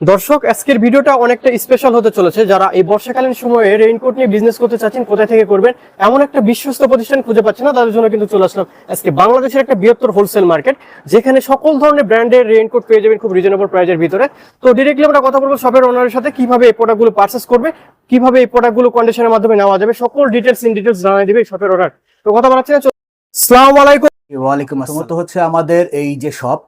দর্শক, আজকের ভিডিওটা অনেকটা স্পেশাল হতে চলেছে। যারা এই বর্ষাকালীন সময়ে রেইনকোট নিয়ে বিজনেস করতে চাচ্ছেন, কোথায় থেকে করবেন, এমন একটা বিশ্বস্ত প্রতিষ্ঠান খুঁজে পাচ্ছে না, তাদের জন্য কিন্তু চলে আসলাম আজকে বাংলাদেশের একটা বৃহত্তর হোলসেল মার্কেট যেখানে সকল ধরনের ব্র্যান্ডের রেইনকোট পেয়ে যাবেন খুব রিজনেবল প্রাইজের ভিতরে। তো ডিরেক্টলি আমরা কথা বলব শপের ওনারের সাথে, কীভাবে এই প্রোডাক্টগুলো পারচেস করবে, কীভাবে এই প্রোডাক্টগুলো কন্ডিশনের মাধ্যমে নেওয়া যাবে, সকল ডিটেলস ইন ডিটেলস জানিয়ে দিবে শপের ওনার তো কথা বলাচ্ছি না আসসালামু আলাইকুম। ওয়ালাইকুম আসসালাম। তো হচ্ছে আমাদের এই যে শপ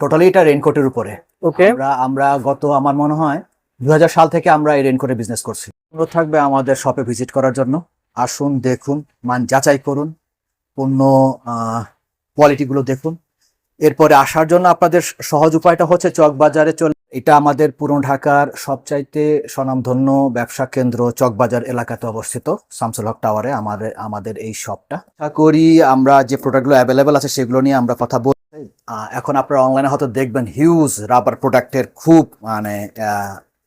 টোটালি এটা রেইনকোটের উপরে। ওকে। আমরা আমরা গত, আমার মনে হয় দুই হাজার সাল থেকে আমরা এই রেনকোটে বিজনেস করছি। অনুরোধ থাকবে আমাদের শপে ভিজিট করার জন্য। আসুন, দেখুন, মান যাচাই করুন, পণ্য কোয়ালিটিগুলো দেখুন। এরপরে আসার জন্য আপনাদের সহজ উপায়টা হচ্ছে চক বাজারে চলে, এটা আমাদের পুরনো ঢাকার সবচাইতে স্বনামধন্য ব্যবসা কেন্দ্র চকবাজার এলাকাতে অবস্থিত, শামসুল হক টাওয়ারে, আমাদের আমাদের এই শপটা আশা করি আমরা যে প্রোডাক্টগুলো অ্যাভেলেবেল আছে সেগুলো নিয়ে আমরা কথা বল এখন আপনারা অনলাইনে হয়তো দেখবেন হিউজ রাবার প্রোডাক্টের খুব মানে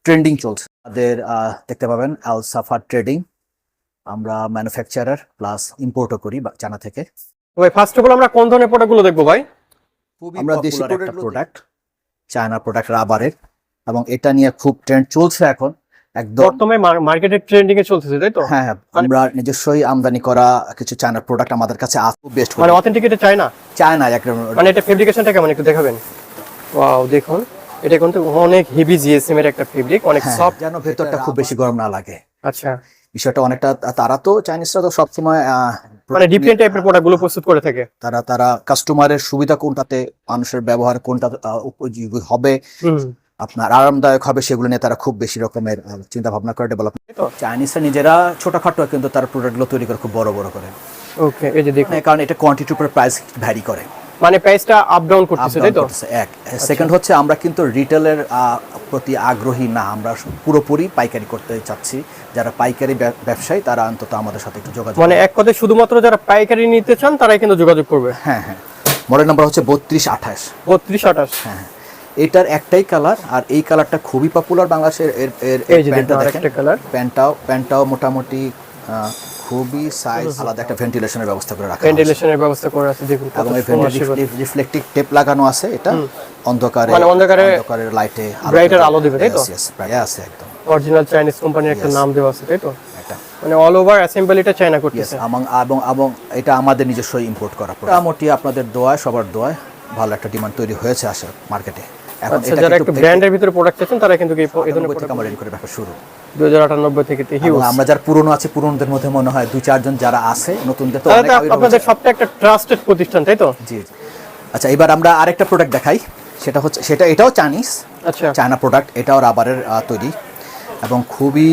ট্রেন্ডিং চলছে। তাদের আহ, দেখতে পাবেন আল সাফার ট্রেডিং আমরা ম্যানুফ্যাকচারার প্লাস ইম্পোর্টও করি চায়না থেকে। ভাই ফার্স্ট অফ অল আমরা কোন ধরনের প্রোডাক্টগুলো দেখব ভাই? আমরা দেশি প্রোডাক্ট চায়না প্রোডাক্ট রাবারের এবং এটা নিয়ে খুব ট্রেন্ড চলছে এখন। একদম। বর্তমানে মার্কেটে ট্রেন্ডিং এ চলতেছে তাই তো? হ্যাঁ হ্যাঁ আমরা নিজস্বই আমদানি করা কিছু চায়না প্রোডাক্ট আমাদের কাছে বেস্ট মানে চায়না মানে এটা ফেব্রিকেশনটা কেমন একটু দেখাবেন? ওয়াও দেখুন এটা কিন্তু অনেক হেভি জিএসএম এর একটা ফেব্রিক অনেক হ্যাঁ, সফট যেন ভেতরটা খুব বেশি গরম না লাগে। আচ্ছা। বিষয়টা অনেকটা তারা তো চাইনিজরা তো সবসময় মানে ডিফারেন্ট টাইপের প্রোডাক্টগুলো প্রস্তুত করে থাকে। তারা তারা কাস্টমারের সুবিধা কোনটাতে মানুষের ব্যবহার কোনটা উপযোগী হবে আপনার আরামদায়ক হবে সেগুলো নিয়ে তারা খুব বেশি রকমের চিন্তা ভাবনা করে ডেভেলপ চাইনিজরা নিজেরা ছোটখাটো কিন্তু তার প্রোডাক্টগুলো তৈরি করে খুব বড় বড় করে। ওকে এই যে দেখুন। মানে কারণ এটা কোয়ান্টিটির উপর প্রাইস ভ্যারি করে। মানে প্রাইসটা আপ ডাউন করতেছে তাই তো? এক। সেকেন্ড হচ্ছে আমরা কিন্তু রিটেলের প্রতি আগ্রহী না আমরা পুরোপুরি পাইকারি করতে চাচ্ছি। যারা পাইকারি ব্যবসায়ী তারা অন্তত আমাদের সাথে একটু যোগাযোগ মানে এক কথায় শুধুমাত্র যারা পাইকারি নিতে চান তারাই কিন্তু যোগাযোগ করবে? হ্যাঁ হ্যাঁ। মডেল নাম্বার হচ্ছে বত্রিশ আঠাশ। বত্রিশ আঠাশ। হ্যাঁ হ্যাঁ। এটার একটাই কালার আর এই কালারটা খুবই পপুলার বাংলাদেশের এর এর প্যান্টটা দেখেন কালার প্যান্টটাও প্যান্টটাও মোটামুটি খুবই সাইজ আলাদা একটা ভেন্টিলেশনের ব্যবস্থা করে রাখা ভেন্টিলেশনের ব্যবস্থা করে আছে দেখুন এবং এই রিফ্লেক্টিভ টেপ লাগানো আছে এটা অন্ধকারে মানে অন্ধকারে অন্ধকারের লাইটে এর আলো দিবে, তাই তো? আছে একদম। অরিজিনাল চাইনিজ কোম্পানির একটা নাম দেওয়া আছে তাই তো? এটা মানে অল ওভার অ্যাসেম্বলিটা চায়না করতেছে। এবং এবং এবং এটা আমাদের নিজস্ব ইম্পোর্ট করা মোটামুটি আপনাদের দোয়ায় সবার দোয়ায় ভালো একটা ডিমান্ড তৈরি হয়েছে আসে মার্কেটে এখন আচ্ছা যারা একটু ব্র্যান্ডের ভিতরে প্রোডাক্ট চাচ্ছেন তারা কিন্তু এই এই ধরনের থেকে আমার করে ব্যাপার শুরু। দুই হাজার আটানব্বই হিউজ আমরা যারা পুরনো আছে পুরনোদের মধ্যে মনে হয় দুই চারজন যারা আছে নতুনদের তো অনেক আপনাদের সবটা একটা ট্রাস্টেড প্রতিষ্ঠান তাই তো? জি জি। আচ্ছা এবার আমরা আরেকটা প্রোডাক্ট দেখাই। সেটা হচ্ছে সেটা এটাও চাইনিজ আচ্ছা। চায়না প্রোডাক্ট এটাও রাবারের তৈরি। এবং খুবই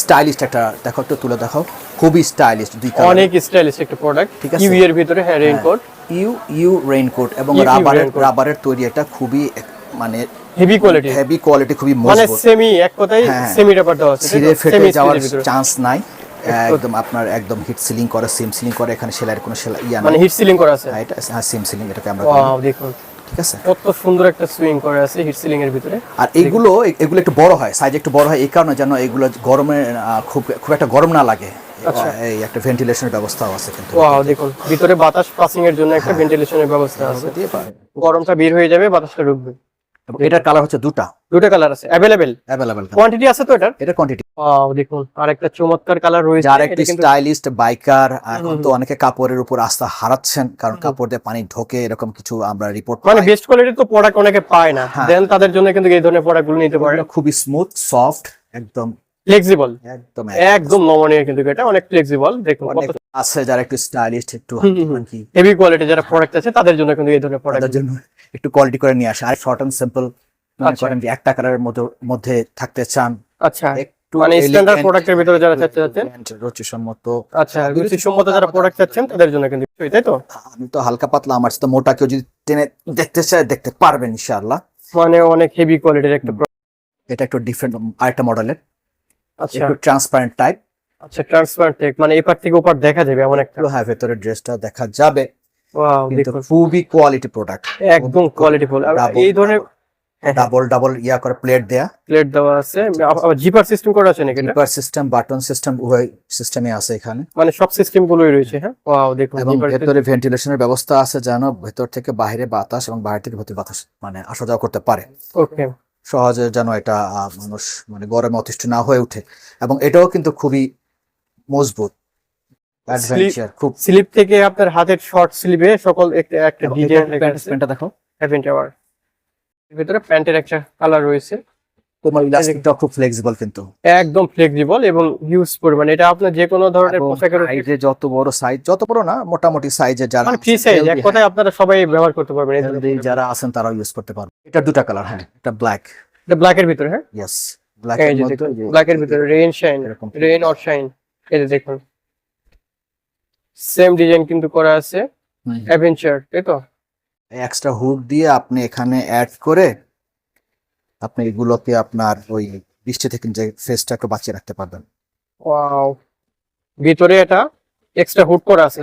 স্টাইলিশ একটা দেখো একটু তুলে দেখো খুবই স্টাইলিশ দুই অনেক স্টাইলিশ একটা প্রোডাক্ট ঠিক আছে। ইউ এর ভিতরে হ্যাঁ রেইনকোট ইউ ইউ রেইনকোট এবং রাবারের রাবারের তৈরি এটা খুবই মানে হেভি কোয়ালিটি হেভি কোয়ালিটি খুবই মানে সেমি এক কথায় হ্যাঁ। সেমি রাবার দেওয়া আছে ছিঁড়ে ফেটে যাওয়ার চান্স নাই। একদম আপনার একদম হিট সিলিং করে সিম সিলিং করে এখানে সেলাইয়ের কোনো সেলাই ইয়া মানে হিট সিলিং করা আছে? হ্যাঁ, এটা হ্যাঁ সিম সিলিং এটাকে আমরা ওয়াও দেখুন। ঠিক আছে? কত সুন্দর একটা সুইং করা আছে হিট সিলিং এর ভিতরে। আর এইগুলো এগুলো একটু বড় হয় সাইজ একটু বড় হয় এই কারণে যেন এগুলো গরমে খুব খুব একটা গরম না লাগে। আচ্ছা। এই একটা ভেন্টিলেশনের ব্যবস্থাও আছে কিন্তু। ওয়াও দেখুন। ভিতরে বাতাস পাসিং এর জন্য একটা ভেন্টিলেশনের ব্যবস্থা আছে। গরমটা বের হয়ে যাবে বাতাসটা ঢুকবে এবং এটার কালার হচ্ছে দুটা। দুটো কালার আছে অ্যাভেলেবেল অ্যাভেলেবেল কোয়ান্টিটি আছে তো এটার? এটা কোয়ান্টিটি ওয়াও দেখুন আর একটা চমৎকার কালার রয়েছে। যার এটা একটু স্টাইলিস্ট বাইকার এখন তো অনেকে কাপড়ের উপর আস্থা হারাচ্ছেন কারণ কাপড় দিয়ে পানি ঢোকে এরকম কিছু আমরা রিপোর্ট মানে বেস্ট কোয়ালিটির তো প্রোডাক্ট অনেকে পায় না। হ্যাঁ। দেন তাদের জন্য কিন্তু এই ধরনের প্রোডাক্টগুলো নিতে পারে। খুবই স্মুথ সফট একদম ফ্লেক্সিবল একদম একদম নমনীয় কিন্তু এটা অনেক ফ্লেক্সিবল দেখুন আছে যারা একটু স্টাইলিস্ট একটু হেভি কোয়ালিটি যারা প্রোডাক্ট আছে তাদের জন্য কিন্তু এই ধরনের প্রোডাক্ট জন্য একটু কোয়ালিটি করে নিয়ে আসে। আর শর্ট এন্ড সিম্পল মনে। করেন যে একটা কালারের মধ্যে থাকতে চান। আচ্ছা। একটু মানে স্ট্যান্ডার্ড প্রোডাক্টের ভিতরে যারা চাচ্ছে চাচ্ছেন রুচিসম্মত। আচ্ছা রুচিসম্মত যারা প্রোডাক্ট চাচ্ছেন তাদের জন্য কিন্তু তাই তো? আমি তো হালকা পাতলা আমার সাথে মোটা কেউ যদি টেনে দেখতে চায় দেখতে পারবেন ইনশাআল্লাহ। মানে অনেক হেভি কোয়ালিটির একটা এটা একটু ডিফারেন্ট আরেকটা মডেলের আচ্ছা। একটু ট্রান্সপারেন্ট টাইপ আচ্ছা ট্রান্সপারেন্ট টেক মানে এপার থেকে ওপার দেখা যাবে এমন একটা। হ্যাঁ ভেতরে ড্রেসটা দেখা যাবে। খুবই কোয়ালিটি প্রোডাক্ট একদম Double- এই ধরনের ডাবল ডাবল ইয়া করে প্লেট দেয়া। প্লেট দেওয়া আছে। আব- আবার জিপার সিস্টেম করা আছে নাকি জিপার সিস্টেম বাটন সিস্টেম উভয় সিস্টেমে আছে এখানে। মানে সব সিস্টেম গুলোই রয়েছে হ্যাঁ? ওয়াও দেখুন এবং ভেতরে ভেন্টিলেশনের ব্যবস্থা আছে যেন ভেতর থেকে বাইরে বাতাস এবং বাইরে থেকে ভেতরে বাতাস মানে আসা যাওয়া করতে পারে। ওকে সহজে যেন এটা মানুষ মানে গরমে অতিষ্ঠ না হয়ে ওঠে। এবং এটাও কিন্তু খুবই মজবুত। অ্যাডভেঞ্চার খুব স্লিপ থেকে আপনার হাতের শর্ট স্লিপে সকল একটা একটা ডিজাইন প্যান্টটা দেখো। হ্যাভেন টাওয়ার ভিতরে প্যান্টের একটা কালার রয়েছে। তোমার খুব ফ্লেক্সিবল কিন্তু। একদম ফ্লেক্সিবল এবং হিউজ পরিমাণ। এটা আপনার যে কোনো ধরনের পোশাকের size যত বড় সাইজ যত বড় না মোটামুটি সাইজে যারা মানে ফ্রি সাইজ এক কথায় আপনারা সবাই ব্যবহার করতে পারবেন যারা আছেন তারাও ইউজ করতে পারবে এটার দুটা কালার হ্যাঁ এটা ব্ল্যাক এটা ব্ল্যাকের ভিতরে হ্যাঁ? ইয়েস ব্ল্যাক ব্ল্যাকের ভিতরে রেইন শাইন এরকম রেইন অর শাইন এই দেখুন। সেম ডিজাইন কিন্তু করা আছে। অ্যাডভেঞ্চার তাই তো? এক্সট্রা হুড দিয়ে আপনি এখানে অ্যাড করে আপনি এগুলোকে আপনার ওই বৃষ্টি থেকে যে ফেসটা একটু বাঁচিয়ে রাখতে পারবেন। ওয়াও ভিতরে এটা এক্সট্রা হুড করা আছে।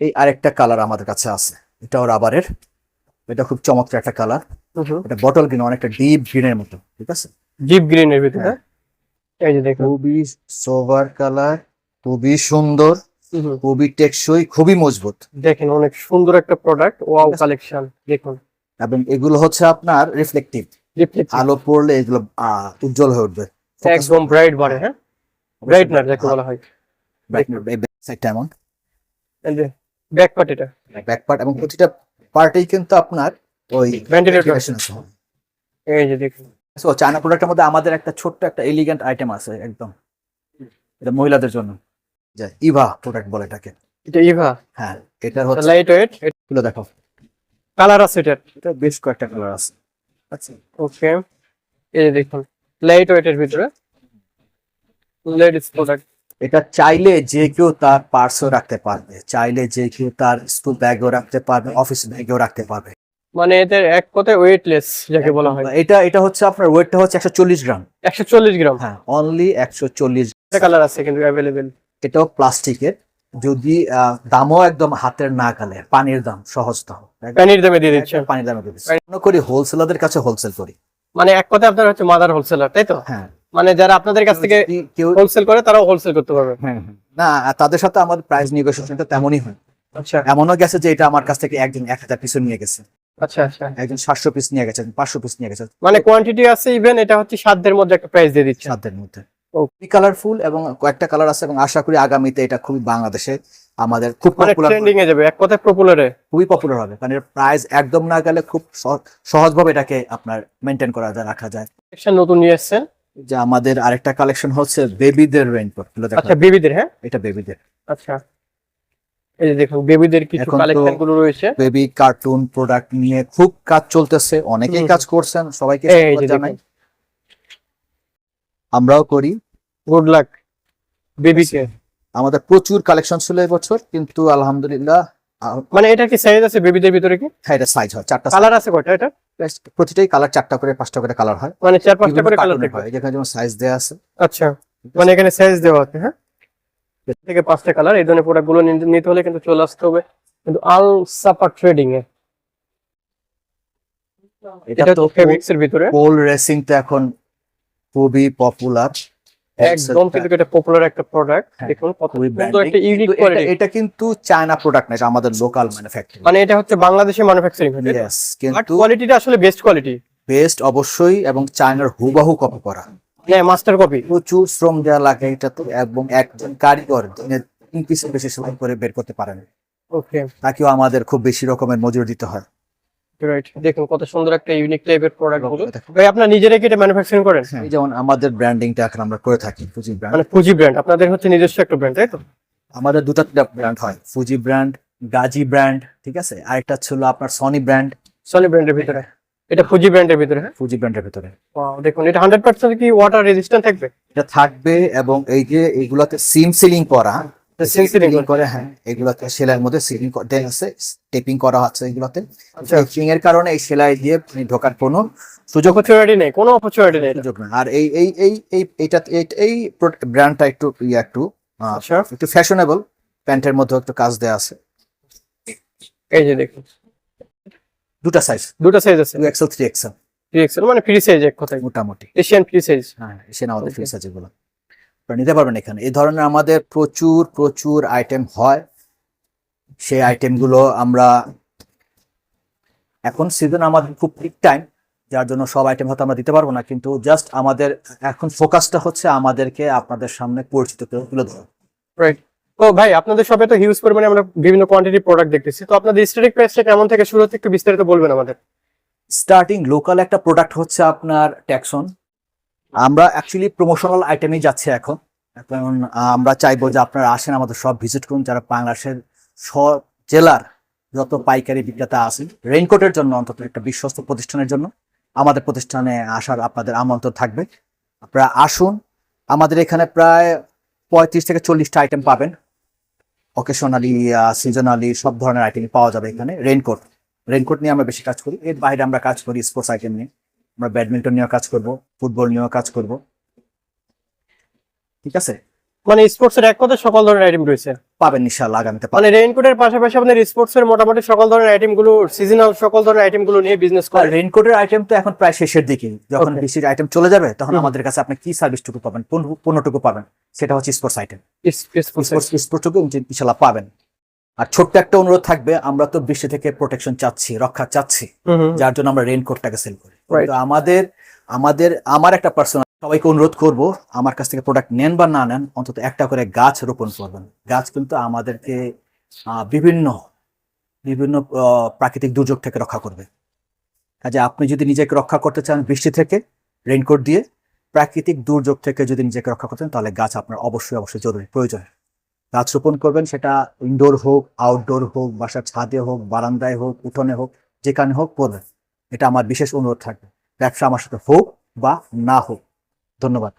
এই আরেকটা কালার আমাদের কাছে আছে। এটাও রাবারের এটা খুব চমৎকার একটা কালার এটা বটল গ্রিন অনেকটা ডিপ গ্রিনের মতো ঠিক আছে? জিপ গ্রিনের ভিতরে। হ্যাঁ। এই যে দেখুন। খুবই সোভার কালার খুবই সুন্দর। খুবই টেকসই খুবই মজবুত। দেখেন অনেক সুন্দর একটা প্রোডাক্ট ওয়াও কালেকশন দেখুন। এবং এগুলো হচ্ছে আপনার রিফ্লেকটিভ আলো পড়লে এগুলো উজ্জ্বল হয়ে উঠবে। একদম ব্রাইট বাড়ে হ্যাঁ? ব্রাইটনার যাকে বলা হয়। সাইডটা এমন। ব্যাক পার্ট এটা। ব্যাক পার্ট এবং প্রতিটা পার্টেই কিন্তু আপনার ওই ভেন্টিলেটর আছে। এই যে দেখুন। So, চায়না প্রোডাক্টের মধ্যে আমাদের একটা ছোট্ট একটা এলিগেন্ট আইটেম আছে একদম। এটা মহিলাদের জন্য। যে ইভা প্রোডাক্ট বলে এটাকে। এটা ইভা? হ্যাঁ এটার হচ্ছে লাইট ওয়েট এগুলো দেখো। কালার আছে এটার। এটা বেশ কয়েকটা কালার আছে। আচ্ছা। ওকে এই যে দেখুন লাইট ওয়েটের ভিতরে লেডিস প্রোডাক্ট এটা চাইলে যে কেউ তার পার্সও রাখতে পারবে। চাইলে যে কেউ তার স্কুল ব্যাগও রাখতে পারবে অফিস ব্যাগেও রাখতে পারবে। মানে এদের এক কথায় ওয়েটলেস যাকে বলা হয়। এটা এটা হচ্ছে আপনার ওয়েটটা হচ্ছে একশো চল্লিশ গ্রাম। একশো চল্লিশ গ্রাম। হ্যাঁ অনলি একশো চল্লিশ কালার আছে কিন্তু অ্যাভেলেবেল এটাও প্লাস্টিকের। যদি দামও একদম হাতের না গালে পানির দাম সহজ দাম প্যানির দামে দিয়ে দিচ্ছে পানির দামে দিয়ে দিচ্ছি। মনে করি হোলসেলারদের কাছে হোলসেল করি। মানে এক কথায় আপনার হচ্ছে মাদার হোলসেলার তাই তো? হ্যাঁ। মানে যারা আপনাদের কাছ থেকে কেউ হোলসেল করে তারাও হোলসেল করতে পারবে। না তাদের সাথে আমাদের প্রাইস নেগোসিয়েশনটা তেমনই হয়। আচ্ছা। এমনও গেছে যে এটা আমার কাছ থেকে একজন এক হাজার পিসও নিয়ে গেছে। আচ্ছা আচ্ছা। একজন সাতশো পিস নিয়ে গেছেন পাঁচশো পিস নিয়ে গেছেন মানে কোয়ান্টিটি আছে ইভেন এটা হচ্ছে সাধ্যের মধ্যে একটা প্রাইস দিয়ে দিচ্ছে সাধ্যের মধ্যে। খুবই কালারফুল এবং কয়েকটা কালার আছে এবং আশা করি আগামীতে এটা খুবই বাংলাদেশে আমাদের খুব মানে পপুলার ট্রেন্ডিং এ যাবে এক কথায় পপুলারে খুবই পপুলার হবে কারণ এর প্রাইস একদম না গেলে খুব সহ- সহজভাবে এটাকে আপনার মেনটেন করা যায় রাখা যায়। নতুন নিয়ে এসছেন যে আমাদের আরেকটা কালেকশন হচ্ছে বেবিদের রেইনকোটগুলো দেখো আচ্ছা বেবিদের হ্যাঁ? এটা বেবিদের আচ্ছা। এই যে দেখুন বেবিদের কিছু কালেকশনগুলো রয়েছে। বেবি কার্টুন প্রোডাক্ট নিয়ে খুব কাজ চলতেছে অনেকেই কাজ করছেন সবাইকে জানাই। আমরাও করি। গুড লাক বেবিকে আমাদের প্রচুর কালেকশন ছিল এবছর কিন্তু আলহামদুলিল্লাহ মানে এটা কি সাইজ আছে বেবিদের ভিতরে কি? হ্যাঁ এটা সাইজ হয় চারটা কালার আছে কয়টা এটা? প্রতিটাই কালার চারটা করে পাঁচটা করে কালার হয়। মানে চার পাঁচটা করে কালার থাকে হয় যেখানে যেমন সাইজ দেওয়া আছে। আচ্ছা মানে এখানে সাইজ দেওয়া আছে হ্যাঁ? থেকে পাঁচটা কালার এই ধরনের প্রোডাক্টগুলো নিতে- হলে কিন্তু চলে আসতে হবে। কিন্তু আল সাপার ট্রেডিং এ। এটা তো তো ফেব্রিক্স এর ভিতরে। পোল রেসিং তো এখন খুবই পপুলার একদম কিন্তু এটা পপুলার একটা প্রোডাক্ট হ্যাঁ, দেখুন কত সুন্দর একটা ইউনিক কোয়ালিটি এটা কিন্তু চায়না প্রোডাক্ট না আমাদের লোকাল ম্যানুফ্যাকচারিং মানে এটা হচ্ছে বাংলাদেশে ম্যানুফ্যাকচারিং ইয়েস কিন্তু কোয়ালিটিটা আসলে বেস্ট কোয়ালিটি বেস্ট অবশ্যই এবং চায়নার হুবাহু কপি করা। হ্যাঁ মাস্টার কপি প্রচুর শ্রম দেওয়া লাগে এটা তো এবং একজন কারিগর দিনে তিন পিসের বেশি সেলাই করে বের করতে পারেন। ওকে তাকেও আমাদের খুব বেশি রকমের মজুরি দিতে হয়। রাইট দেখুন কত সুন্দর একটা ইউনিক টাইপের প্রোডাক্টগুলো। ভাই আপনার নিজেরাই কি এটা ম্যানুফ্যাকচারিং করেন এই যেমন আমাদের ব্র্যান্ডিংটা এখন আমরা করে থাকি ফুজি ব্র্যান্ড মানে ফুজি ব্র্যান্ড আপনাদের হচ্ছে নিজস্ব একটা ব্র্যান্ড তাই তো? আমাদের দুটো ব্র্যান্ড হয় ফুজি ব্র্যান্ড গাজি ব্র্যান্ড ঠিক আছে? আরেকটা ছিল আপনার সনি ব্র্যান্ড সনি ব্র্যান্ডের ভিতরে। এটা ফুজি ব্র্যান্ডের ভিতরে হ্যাঁ? ফুজি ব্র্যান্ডের ভিতরে। দেখুন এটা হান্ড্রেড পার্সেন্ট কি ওয়াটার রেজিস্ট্যান্ট থাকবে? এটা থাকবে এবং এই যে এইগুলাতে সিম সিলিং করা সিলিং সিলিং করে হ্যাঁ এগুলাতে সেলাইয়ের মধ্যে সিলিং দেওয়া আছে টেপিং করা আছে এগুলাতে। আচ্ছা। টেপিং এর কারণে এই সেলাই দিয়ে ঢোকার কোনো সুযোগ অপরচুনিটি নেই কোনো অপরচুনিটি নেই সুযোগ না আর এই এই এই এই এইটা এই- এই ব্র্যান্ডটা একটু ইয়ে একটু আহ, আচ্ছা। একটু ফ্যাশনেবল প্যান্টের মধ্যে একটু কাজ আছে। এই যে দেখুন। দুটা সাইজ দুটো সাইজ আছে। XL three XL three XL মানে ফ্রি সাইজ এক কথায়। মোটামুটি। এশিয়ান ফ্রি সাইজ হ্যাঁ এসে না আমাদের Okay. ফ্রি সাইজ এগুলো। আপনারা নিতে পারবেন এখানে। এই ধরনের আমাদের প্রচুর প্রচুর আইটেম হয়। সেই আইটেমগুলো আমরা এখন সিজন আমাদের খুব পিক টাইম যার জন্য সব আইটেম হয়তো আমরা দিতে পারব না কিন্তু জাস্ট আমাদের এখন ফোকাসটা হচ্ছে আমাদেরকে আপনাদের সামনে পরিচিত করে তুলে ধরা। রাইট তো ভাই আপনাদের শপে তো হিউজ পরিমাণে আমরা বিভিন্ন কোয়ান্টিটি প্রোডাক্ট দেখতেছি। তো আপনাদের স্ট্যাটিক প্রাইসটা কেমন থেকে শুরু হতে একটু বিস্তারিত বলবেন আমাদের। স্টার্টিং লোকাল একটা প্রোডাক্ট হচ্ছে আপনার ট্যাক্সন আমরা অ্যাকচুয়ালি প্রমোশনাল আইটেমে যাচ্ছে এখন। এখন আমরা চাইব যে আপনারা আসেন, আমাদের সব ভিজিট করুন, যারা বাংলাদেশের সব জেলার যত পাইকারি বিক্রেতা আছেন রেইনকোটের জন্য অন্তত একটা বিশ্বস্ত প্রতিষ্ঠানের জন্য আমাদের প্রতিষ্ঠানে আসার আপনাদের আমন্ত্রণ থাকবে। আপনারা আসুন, আমাদের এখানে প্রায় পঁয়ত্রিশ থেকে চল্লিশটা আইটেম পাবেন। অকেশনালি সিজনালি সব ধরনের আইটেম পাওয়া যাবে এখানে রেইনকোট রেইনকোট নিয়ে আমরা বেশি কাজ করি, এর বাইরে আমরা কাজ করি স্পোর্টস আইটেম নিয়ে। আমরা ব্যাডমিন্টন নিয়েও কাজ করব ফুটবল নিয়েও কাজ করব। ঠিক আছে? মানে স্পোর্টস এর এক কথায় সকল ধরনের আইটেম রয়েছে। পাবেন ইনশাআল্লাহ আগামীতে মানে রেইনকোটের পাশাপাশি আপনাদের স্পোর্টস এর মোটামুটি সকল ধরনের আইটেমগুলো সিজনাল সকল ধরনের আইটেমগুলো নিয়ে বিজনেস করে রেইনকোটের আইটেম তো এখন প্রায় শেষের দিকে। যখন. বেশি আইটেম চলে যাবে তখন আমাদের কাছে আপনি কি সার্ভিসটুকু পাবেন কোন- পণ্যটুকু পাবেন সেটা হচ্ছে স্পোর্টস আইটেম স্পোর্টস স্পোর্টস ইনশাআল্লাহ পাবেন। আর ছোট্ট একটা অনুরোধ থাকবে আমরা তো বৃষ্টি থেকে প্রোটেকশন চাচ্ছি রক্ষা চাচ্ছি যার জন্য আমরা রেইনকোটটাকে সেল করি। তো আমাদের আমাদের আমার একটা পার্সোনাল সবাইকে অনুরোধ করব আমার কাছ থেকে প্রোডাক্ট নেন বা না নেন অন্তত একটা করে গাছ রোপণ করবেন। গাছ কিন্তু আমাদেরকে আহ, বিভিন্ন বিভিন্ন প্রাকৃতিক দুর্যোগ থেকে রক্ষা করবে। কাজে আপনি যদি নিজেকে রক্ষা করতে চান বৃষ্টি থেকে রেইনকোট দিয়ে প্রাকৃতিক দুর্যোগ থেকে যদি নিজেকে রক্ষা করতে চান তাহলে গাছ আপনার অবশ্যই অবশ্যই জরুরি প্রয়োজন। গাছ রোপণ করবেন, সেটা ইনডোর হোক আউটডোর হোক, বাসার ছাদে হোক, বারান্দায় হোক, উঠোনে হোক, যেখানে হোক করবেন এটা আমার বিশেষ অনুরোধ থাকবে। ব্যবসা আমার সাথে হোক বা না হোক। ধন্যবাদ।